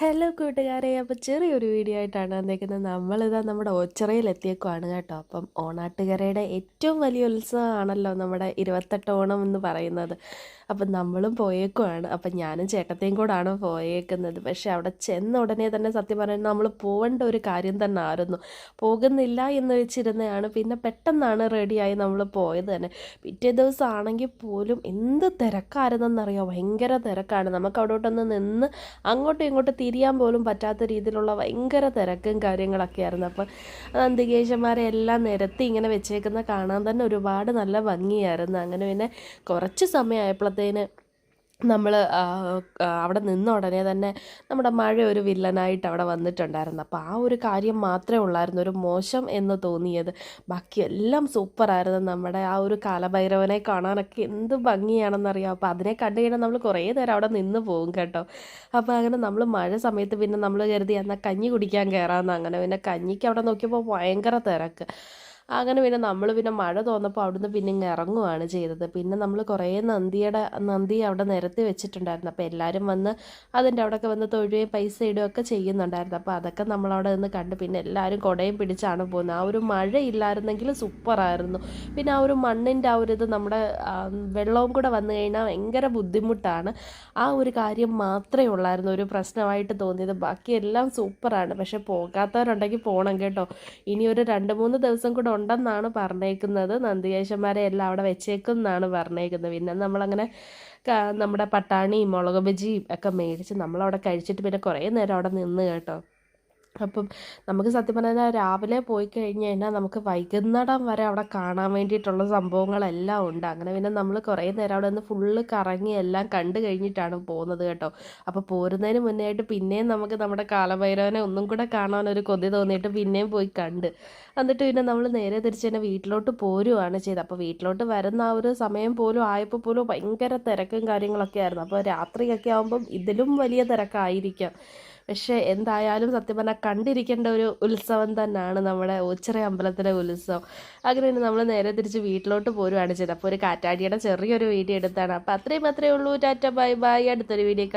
Hello കൂട്ടുകാരെ. അപ്പോൾ ചെറിയൊരു വീഡിയോ ആയിട്ടാണ് വന്നേക്കുന്നത്. നമ്മളിതാ നമ്മുടെ ഓച്ചിറയിലെത്തിയേക്കുവാണ് കേട്ടോ. അപ്പം ഓണാട്ടുകരയുടെ ഏറ്റവും വലിയ ഉത്സവമാണല്ലോ നമ്മുടെ ഇരുപത്തെട്ട് ഓണം എന്ന് പറയുന്നത്. അപ്പം നമ്മളും പോയേക്കുവാണ്. അപ്പം ഞാനും ചേട്ടത്തെയും കൂടാണ് പോയേക്കുന്നത്. പക്ഷേ അവിടെ ചെന്ന ഉടനെ തന്നെ സത്യം പറഞ്ഞാൽ നമ്മൾ പോകേണ്ട ഒരു കാര്യം തന്നെ ആയിരുന്നു. പോകുന്നില്ല എന്ന് വെച്ചിരുന്നതാണ്. പിന്നെ പെട്ടെന്നാണ് റെഡിയായി നമ്മൾ പോയത് തന്നെ. പിറ്റേ ദിവസം ആണെങ്കിൽ പോലും എന്ത് തിരക്കായിരുന്നെന്നറിയോ? ഭയങ്കര തിരക്കാണ്. നമുക്ക് അവിടോട്ടൊന്ന് നിന്ന് അങ്ങോട്ടും ഇങ്ങോട്ടും തിരിയാൻ പോലും പറ്റാത്ത രീതിയിലുള്ള ഭയങ്കര തിരക്കും കാര്യങ്ങളൊക്കെ ആയിരുന്നു അപ്പം നന്ദികേശന്മാരെ എല്ലാം നിരത്തി ഇങ്ങനെ വെച്ചേക്കുന്ന കാണാൻ തന്നെ ഒരുപാട് നല്ല ഭംഗിയായിരുന്നു. അങ്ങനെ പിന്നെ കുറച്ച് സമയമായപ്പോഴത്തേന് നമ്മൾ അവിടെ നിന്ന ഉടനെ തന്നെ നമ്മുടെ മഴ ഒരു വില്ലനായിട്ട് അവിടെ വന്നിട്ടുണ്ടായിരുന്നു. അപ്പോൾ ആ ഒരു കാര്യം മാത്രമേ ഉള്ളായിരുന്നു. ഒരു മോശം എന്ന് തോന്നിയത്. ബാക്കി എല്ലാം സൂപ്പറായിരുന്നു നമ്മുടെ ആ ഒരു കാലഭൈരവനെ കാണാനൊക്കെ എന്ത് ഭംഗിയാണെന്നറിയാം. അപ്പോൾ അതിനെ കണ്ടു കഴിഞ്ഞാൽ നമ്മൾ കുറേ നേരം അവിടെ നിന്ന് പോകും കേട്ടോ. അപ്പോൾ അങ്ങനെ നമ്മൾ മഴ സമയത്ത് പിന്നെ നമ്മൾ കരുതി എന്നാൽ കഞ്ഞി കുടിക്കാൻ കയറാമെന്ന് അങ്ങനെ പിന്നെ കഞ്ഞിക്ക് അവിടെ നോക്കിയപ്പോൾ ഭയങ്കര തിരക്ക്. അങ്ങനെ പിന്നെ നമ്മൾ പിന്നെ മഴ തോന്നപ്പോൾ അവിടുന്ന് പിന്നെ ഇങ്ങ് ഇറങ്ങുവാണ് ചെയ്തത്. പിന്നെ നമ്മൾ കുറേ നന്ദിയുടെ നന്ദി അവിടെ നിരത്തി വെച്ചിട്ടുണ്ടായിരുന്നു. അപ്പോൾ എല്ലാവരും വന്ന് അതിന്റെ അവിടെയൊക്കെ വന്ന് തൊഴുകയും പൈസ ഇടുകയൊക്കെ ചെയ്യുന്നുണ്ടായിരുന്നു. അപ്പോൾ അതൊക്കെ നമ്മളവിടെ നിന്ന് കണ്ട് പിന്നെ എല്ലാവരും കുടയും പിടിച്ചാണ് പോകുന്നത്. ആ ഒരു മഴ ഇല്ലായിരുന്നെങ്കിൽ സൂപ്പറായിരുന്നു. പിന്നെ ആ ഒരു മണ്ണിന്റെ ആ ഒരു ഇത് നമ്മുടെ വെള്ളവും കൂടെ വന്നു കഴിഞ്ഞാൽ ഭയങ്കര ബുദ്ധിമുട്ടാണ്. ആ ഒരു കാര്യം മാത്രമേ ഉള്ളായിരുന്നു ഒരു പ്രശ്നമായിട്ട് തോന്നിയത്. ബാക്കിയെല്ലാം സൂപ്പറാണ്. പക്ഷെ പോകാത്തവരുണ്ടെങ്കിൽ പോകണം കേട്ടോ. ഇനി ഒരു രണ്ട് മൂന്ന് ദിവസം കൂടെ ഉണ്ടെന്നാണ് പറഞ്ഞേക്കുന്നത്. നന്ദികേശന്മാരെ എല്ലാം അവിടെ വെച്ചേക്കും എന്നാണ് പറഞ്ഞേക്കുന്നത്. പിന്നെ നമ്മളങ്ങനെ നമ്മുടെ പട്ടാണിയും മുളക് ബജിയും ഒക്കെ മേടിച്ച് നമ്മളവിടെ കഴിച്ചിട്ട് പിന്നെ കുറേ നേരം അവിടെ നിന്ന് കേട്ടോ. അപ്പം നമുക്ക് സത്യം പറഞ്ഞാൽ രാവിലെ പോയി കഴിഞ്ഞ് കഴിഞ്ഞാൽ നമുക്ക് വൈകുന്നേരം വരെ അവിടെ കാണാൻ വേണ്ടിയിട്ടുള്ള സംഭവങ്ങളെല്ലാം ഉണ്ട്. അങ്ങനെ പിന്നെ നമ്മൾ കുറേ നേരം അവിടെ നിന്ന് ഫുള്ള് കറങ്ങി എല്ലാം കണ്ടു കഴിഞ്ഞിട്ടാണ് പോകുന്നത് കേട്ടോ. അപ്പോൾ പോരുന്നതിന് മുന്നേ ആയിട്ട് പിന്നെയും നമുക്ക് നമ്മുടെ കാലഭൈരവനെ ഒന്നും കൂടെ കാണാനൊരു കൊതി തോന്നിയിട്ട് പിന്നെയും പോയി കണ്ട്. എന്നിട്ട് പിന്നെ നമ്മൾ നേരെ തിരിച്ച് തന്നെ വീട്ടിലോട്ട് പോരുവാണ് ചെയ്തത്. അപ്പോൾ വീട്ടിലോട്ട് വരുന്ന ആ ഒരു സമയം പോലും ആയപ്പോൾ പോലും ഭയങ്കര തിരക്കും കാര്യങ്ങളൊക്കെ ആയിരുന്നു. അപ്പോൾ രാത്രിയൊക്കെ ആകുമ്പം ഇതിലും വലിയ തിരക്കായിരിക്കാം. പക്ഷേ എന്തായാലും സത്യം പറഞ്ഞാൽ കണ്ടിരിക്കേണ്ട ഒരു ഉത്സവം തന്നെയാണ് നമ്മുടെ ഓച്ചിറ അമ്പലത്തിലെ ഉത്സവം. അങ്ങനെ നമ്മൾ നേരെ തിരിച്ച് വീട്ടിലോട്ട് പോരുവാണ് ചെയ്തത്. അപ്പോൾ ഒരു കാറ്റാടിയുടെ ചെറിയൊരു വീഡിയോ എടുത്താണ്. അപ്പോൾ അത്രയും അത്രയേ ഉള്ളൂ. Tata bye bye. അടുത്തൊരു വീഡിയോ